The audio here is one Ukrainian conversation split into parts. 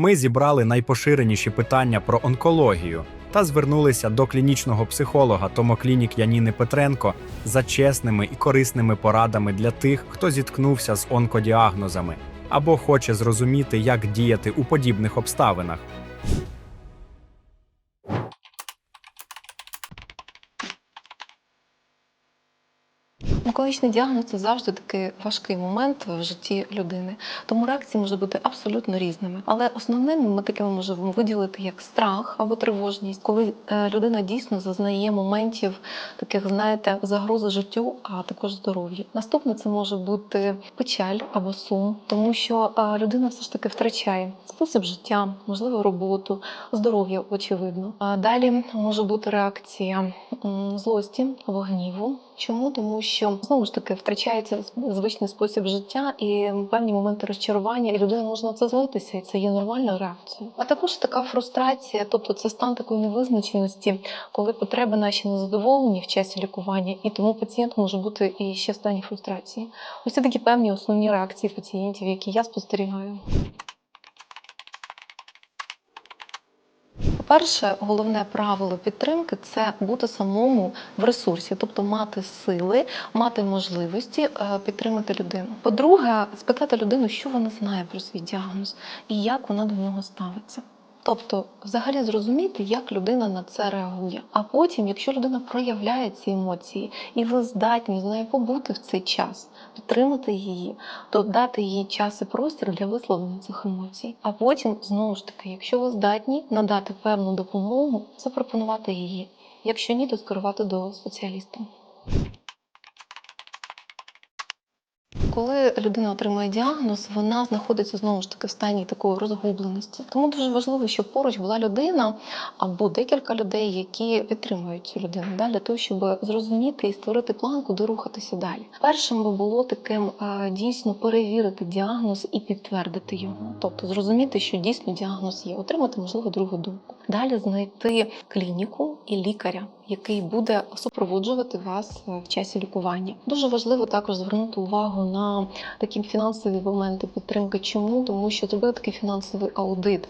Ми зібрали найпоширеніші питання про онкологію та звернулися до клінічного психолога Томоклінік Яніни Петренко за чесними і корисними порадами для тих, хто зіткнувся з онкодіагнозами або хоче зрозуміти, як діяти у подібних обставинах. Онкологічний діагноз це завжди такий важкий момент в житті людини. Тому реакції можуть бути абсолютно різними. Але основними ми такими можемо виділити як страх або тривожність, коли е, людина дійсно зазнає моментів таких, знаєте, загрози життю, а також здоров'ю. Наступне це може бути печаль або сум, тому що е, людина все ж таки втрачає спосіб життя, можливо, роботу, здоров'я, очевидно. Далі може бути реакція злості або гніву. Чому? Тому що знову ж таки втрачається звичний спосіб життя і певні моменти розчарування, і людина може на це злитися, і це є нормальною реакцією. А також така фрустрація, тобто це стан такої невизначеності, коли потреби наші не задоволені в часі лікування, і тому пацієнт може бути і ще в стані фрустрації. Ось це такі певні основні реакції пацієнтів, які я спостерігаю. По-перше, головне правило підтримки це бути самому в ресурсі, тобто мати сили, мати можливості е, підтримати людину. По-друге, спитати людину, що вона знає про свій діагноз і як вона до нього ставиться. Тобто, взагалі зрозуміти, як людина на це реагує. А потім, якщо людина проявляє ці емоції, і ви здатні з нею побути в цей час, підтримати її, то дати їй час і простір для висловлення цих емоцій. А потім, знову ж таки, якщо ви здатні надати певну допомогу, запропонувати її. Якщо ні, то скерувати до спеціаліста. Коли людина отримує діагноз, вона знаходиться знову ж таки в стані такої розгубленості. Тому дуже важливо, щоб поруч була людина або декілька людей, які підтримують цю людину, да, для того, щоб зрозуміти і створити план, куди рухатися далі. Першим би було таким е, дійсно перевірити діагноз і підтвердити його, тобто зрозуміти, що дійсно діагноз є, отримати можливо другу думку. Далі знайти клініку і лікаря, який буде супроводжувати вас е, в часі лікування. Дуже важливо також звернути увагу на такі фінансові моменти підтримки. Чому? Тому що зробили такий фінансовий аудит.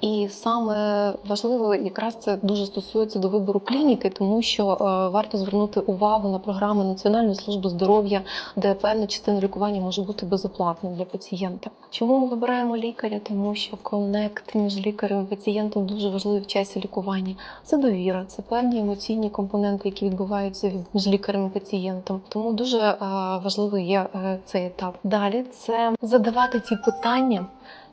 І саме важливо, якраз це дуже стосується до вибору клініки, тому що е, варто звернути увагу на програми Національної служби здоров'я, де певна частина лікування може бути безоплатною для пацієнта. Чому ми вибираємо лікаря? Тому що конект між лікарем і пацієнтом дуже важливий в часі лікування. Це довіра, це певні емоційні компоненти, які відбуваються з лікарем пацієнтом. Тому дуже е, важливий є е, цей етап. Далі це задавати ці питання.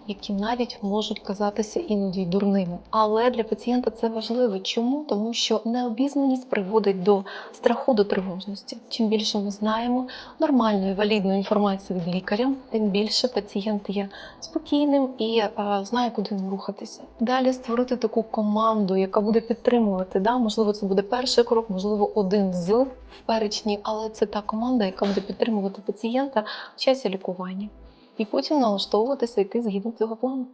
Які навіть можуть казатися іноді дурними, але для пацієнта це важливо. Чому? Тому що необізнаність приводить до страху, до тривожності. Чим більше ми знаємо нормальної валідної інформації від лікаря, тим більше пацієнт є спокійним і е, знає, куди рухатися. Далі створити таку команду, яка буде підтримувати. Да? Можливо, це буде перший крок, можливо, один з в перечні, але це та команда, яка буде підтримувати пацієнта в часі лікування. І потім налаштовуватися йти згідно цього плану.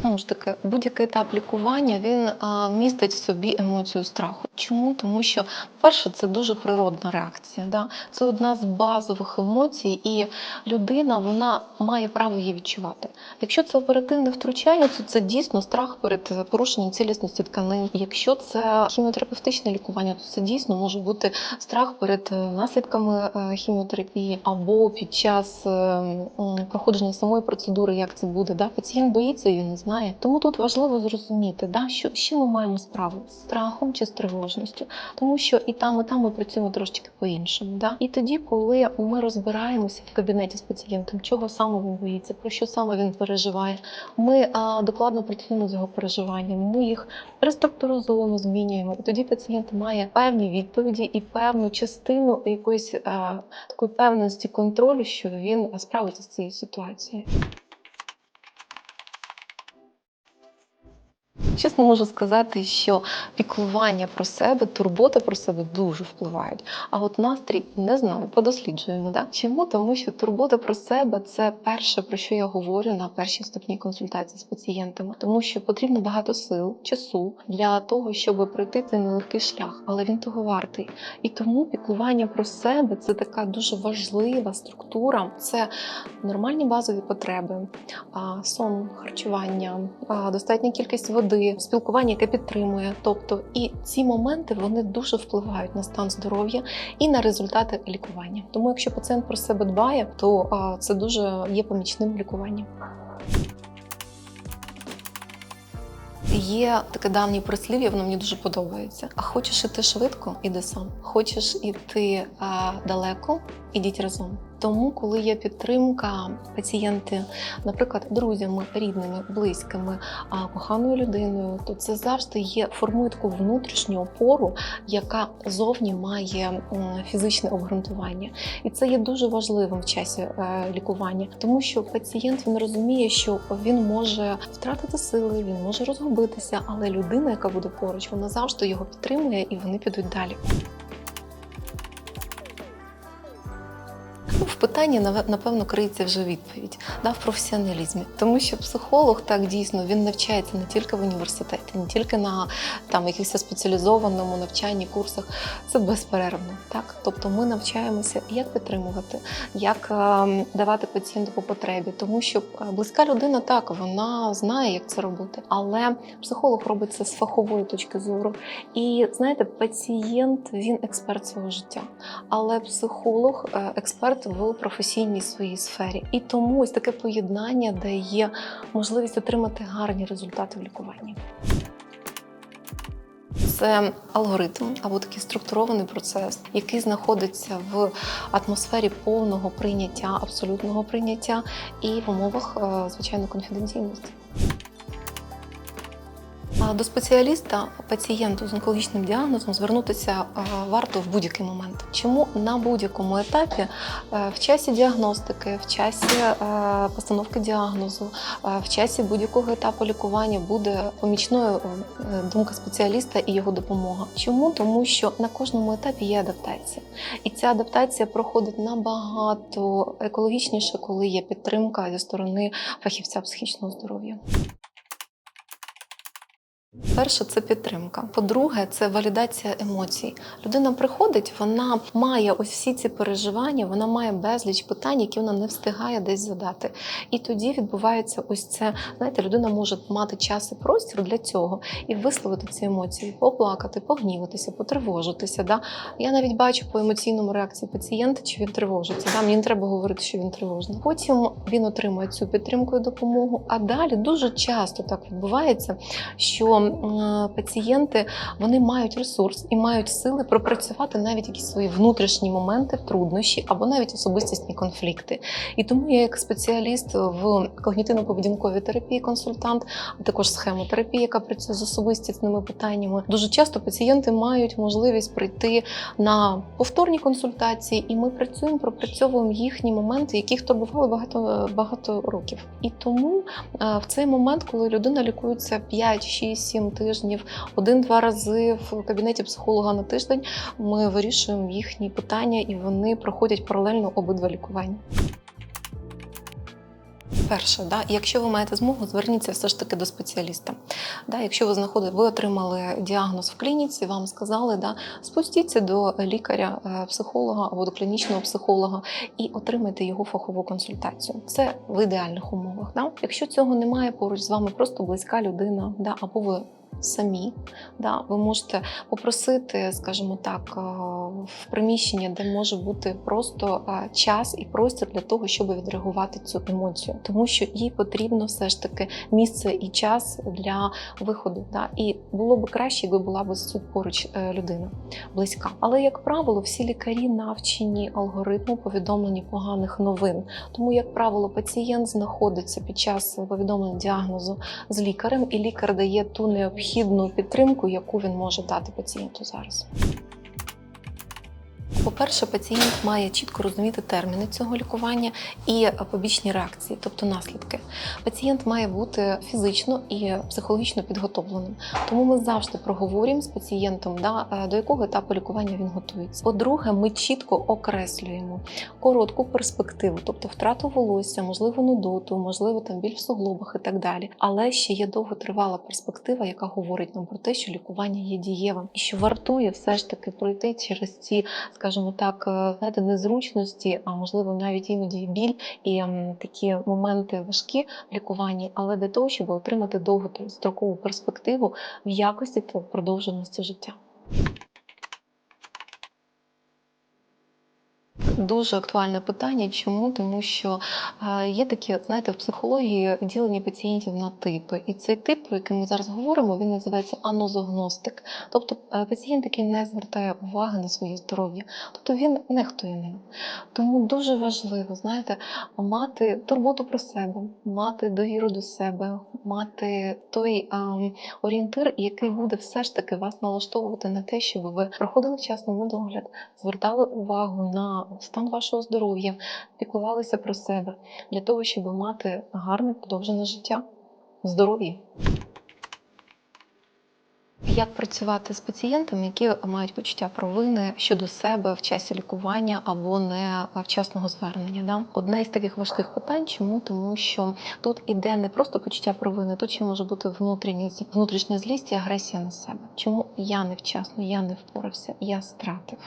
Знову ж таки, будь-який етап лікування він а, містить в собі емоцію страху. Чому? Тому що, перше, це дуже природна реакція. Да? Це одна з базових емоцій, і людина вона має право її відчувати. Якщо це оперативне втручання, то це дійсно страх перед порушенням цілісності тканин. Якщо це хіміотерапевтичне лікування, то це дійсно може бути страх перед е, наслідками е, хіміотерапії або під час е, проходження самої процедури, як це буде. Да? Пацієнт боїться, він не знає. Тому тут важливо зрозуміти, да, що з ми маємо справу з страхом чи з тривожністю, тому що і там, і там ми працюємо трошки по-іншому. Да? І тоді, коли ми розбираємося в кабінеті з пацієнтом, чого саме він боїться, про що саме він переживає, ми а, докладно працюємо з його переживаннями, ми їх реструктуризуємо, змінюємо. І тоді пацієнт має певні відповіді і певну частину якоїсь а, такої певності контролю, що він справиться з цією ситуацією. Чесно можу сказати, що піклування про себе, турбота про себе дуже впливають. А от настрій не знаю, подосліджуємо. Да? Чому? Тому що турбота про себе це перше, про що я говорю на першій вступній консультації з пацієнтами, тому що потрібно багато сил, часу для того, щоб пройти цей нелегкий шлях, але він того вартий. І тому піклування про себе це така дуже важлива структура. Це нормальні базові потреби, сон, харчування, достатня кількість води, спілкування, яке підтримує. Тобто, і ці моменти вони дуже впливають на стан здоров'я і на результати лікування. Тому, якщо пацієнт про себе дбає, то це дуже є помічним лікуванням. Є таке давнє прислів'я, воно мені дуже подобається. А хочеш іти швидко, іди сам. Хочеш іти а, далеко, ідіть разом. Тому, коли є підтримка пацієнти, наприклад, друзями, рідними, близькими, коханою людиною, то це завжди є формує таку внутрішню опору, яка зовні має фізичне обґрунтування. І це є дуже важливим в часі е, лікування, тому що пацієнт він розуміє, що він може втратити сили, він може розгубитися, але людина, яка буде поруч, вона завжди його підтримує і вони підуть далі. Питанні напевно криється вже відповідь да, в професіоналізмі, тому що психолог так дійсно він навчається не тільки в університеті, не тільки на там якихось спеціалізованому навчанні, курсах. Це безперервно. Так, тобто ми навчаємося, як підтримувати, як е, давати пацієнту по потребі, тому що е, близька людина так вона знає, як це робити, але психолог робить це з фахової точки зору. І знаєте, пацієнт він експерт свого життя але психолог е, експерт в професійній своїй сфері. І тому ось таке поєднання дає можливість отримати гарні результати в лікуванні. Це алгоритм або такий структурований процес, який знаходиться в атмосфері повного прийняття, абсолютного прийняття і в умовах, е, звичайно, конфіденційності. До спеціаліста пацієнту з онкологічним діагнозом звернутися варто в будь-який момент. Чому на будь-якому етапі е, в часі діагностики, в часі е, постановки діагнозу, е, в часі будь-якого етапу лікування буде помічною думка спеціаліста і його допомога. Чому? Тому що на кожному етапі є адаптація, і ця адаптація проходить набагато екологічніше, коли є підтримка зі сторони фахівця психічного здоров'я. Перше це підтримка. По-друге, це валідація емоцій. Людина приходить, вона має ось всі ці переживання, вона має безліч питань, які вона не встигає десь задати. І тоді відбувається ось це. Знаєте, людина може мати час і простір для цього і висловити ці емоції, поплакати, погніватися, потривожитися. Да? Я навіть бачу по емоційному реакції пацієнта, чи він тривожиться. Да? Мені не треба говорити, що він тривожний. Потім він отримує цю підтримку і допомогу. А далі дуже часто так відбувається, що м, пацієнти вони мають ресурс і мають сили пропрацювати навіть якісь свої внутрішні моменти, труднощі або навіть особистісні конфлікти. І тому я, як спеціаліст в когнітивно-поведінковій терапії, консультант, а також схемотерапії, яка працює з особистісними питаннями, дуже часто пацієнти мають можливість прийти на повторні консультації, і ми працюємо, пропрацьовуємо їхні моменти, які їх турбували багато багато років. І тому е, в цей момент, коли людина лікується 5, 6, 7 тижнів, один-два рази в кабінеті психолога на тиждень, ми вирішуємо їхні питання, і вони проходять паралельно обидва лікування. Перше, да, якщо ви маєте змогу, зверніться все ж таки до спеціаліста. Да, якщо ви знаходите, ви отримали діагноз в клініці, вам сказали, да, спустіться до лікаря, е, або до клінічного психолога і отримайте його фахову консультацію. Це в ідеальних умовах. Да? Якщо цього немає поруч з вами, просто близька людина, да, або ви самі. Да, ви можете попросити, скажімо так, е, в приміщення, де може бути просто е, час і простір для того, щоб відреагувати цю емоцію, тому що їй потрібно все ж таки місце і час для виходу. Да? І було б краще, якби була б тут поруч е, людина близька. Але як правило, всі лікарі навчені алгоритму повідомлення поганих новин. Тому, як правило, пацієнт знаходиться під час повідомлення діагнозу з лікарем, і лікар дає ту необхідну підтримку, яку він може дати пацієнту зараз. По-перше, пацієнт має чітко розуміти терміни цього лікування і побічні реакції, тобто наслідки. Пацієнт має бути фізично і психологічно підготовленим. Тому ми завжди проговорюємо з пацієнтом, да, е, до якого етапу лікування він готується. По-друге, ми чітко окреслюємо коротку перспективу, тобто втрату волосся, можливо, нудоту, можливо, там біль в суглобах і так далі. Але ще є довготривала перспектива, яка говорить нам про те, що лікування є дієвим і що вартує все ж таки пройти через ці, скажімо так, е, знаєте, незручності, а можливо навіть іноді біль і такі моменти важкі в лікуванні, але для того, щоб отримати довгострокову перспективу в якості та продовженості життя. Дуже актуальне питання. Чому? Тому що е, є такі, знаєте, в психології ділення пацієнтів на типи. І цей тип, про який ми зараз говоримо, він називається анозогностик. Тобто е, пацієнт, який не звертає уваги на своє здоров'я, тобто він нехтує ним. Тому дуже важливо, знаєте, мати турботу про себе, мати довіру до себе, мати той ем, орієнтир, який буде все ж таки вас налаштовувати на те, щоб ви проходили вчасно медогляд, звертали увагу на стан вашого здоров'я, піклувалися про себе для того, щоб мати гарне подовжене життя, здоров'я. Як працювати з пацієнтами, які мають почуття провини щодо себе в часі лікування або не вчасного звернення? Да? Одне із таких важких питань. Чому? Тому що тут іде не просто почуття провини, тут ще може бути внутрішня, злість і агресія на себе. Чому я невчасно, я не впорався, я стратив.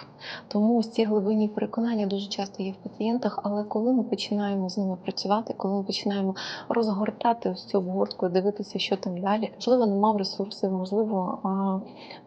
Тому ось ці глибинні переконання дуже часто є в пацієнтах, але коли ми починаємо з ними працювати, коли ми починаємо розгортати ось цю обгортку, дивитися, що там далі, можливо, не мав ресурсів, можливо,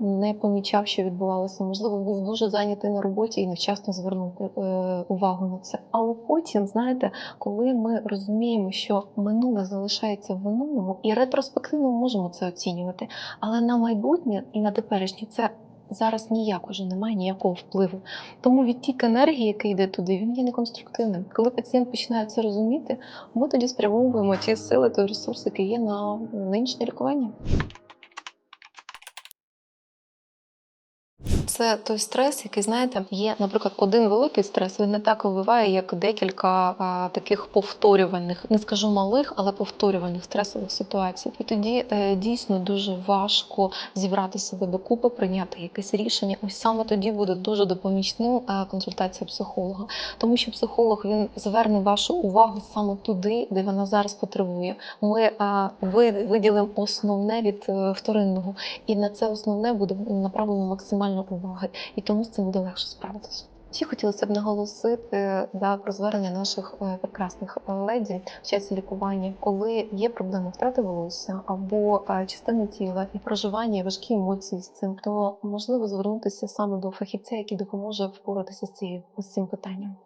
не помічав, що відбувалося, можливо, був дуже зайнятий на роботі і невчасно звернув е, увагу на це. Але потім, знаєте, коли ми розуміємо, що минуле залишається в минулому, і ретроспективно можемо це оцінювати, але на майбутнє і на теперішнє це. Зараз ніяк уже немає ніякого впливу. Тому відтік енергії, який йде туди, він є неконструктивним. Коли пацієнт починає це розуміти, ми тоді спрямовуємо ті сили, той ресурс, який є на нинішнє лікування. Це той стрес, який, знаєте, є, наприклад, один великий стрес, він не так вбиває, як декілька а, таких повторюваних, не скажу малих, але повторюваних стресових ситуацій. І тоді е, дійсно дуже важко зібрати себе докупи, прийняти якесь рішення. Ось саме тоді буде дуже допомічним е, консультація психолога, тому що психолог він зверне вашу увагу саме туди, де вона зараз потребує. Ми е, ви, виділимо основне від е, вторинного, і на це основне буде направлено максимально уваги, і тому з цим буде легше справитися. Ще хотілося б наголосити да, про звернення наших е, прекрасних леді в часі лікування, коли є проблеми втрати волосся або е, частини тіла і проживання і важкі емоції з цим, то можливо звернутися саме до фахівця, який допоможе впоратися з цією з цим питанням.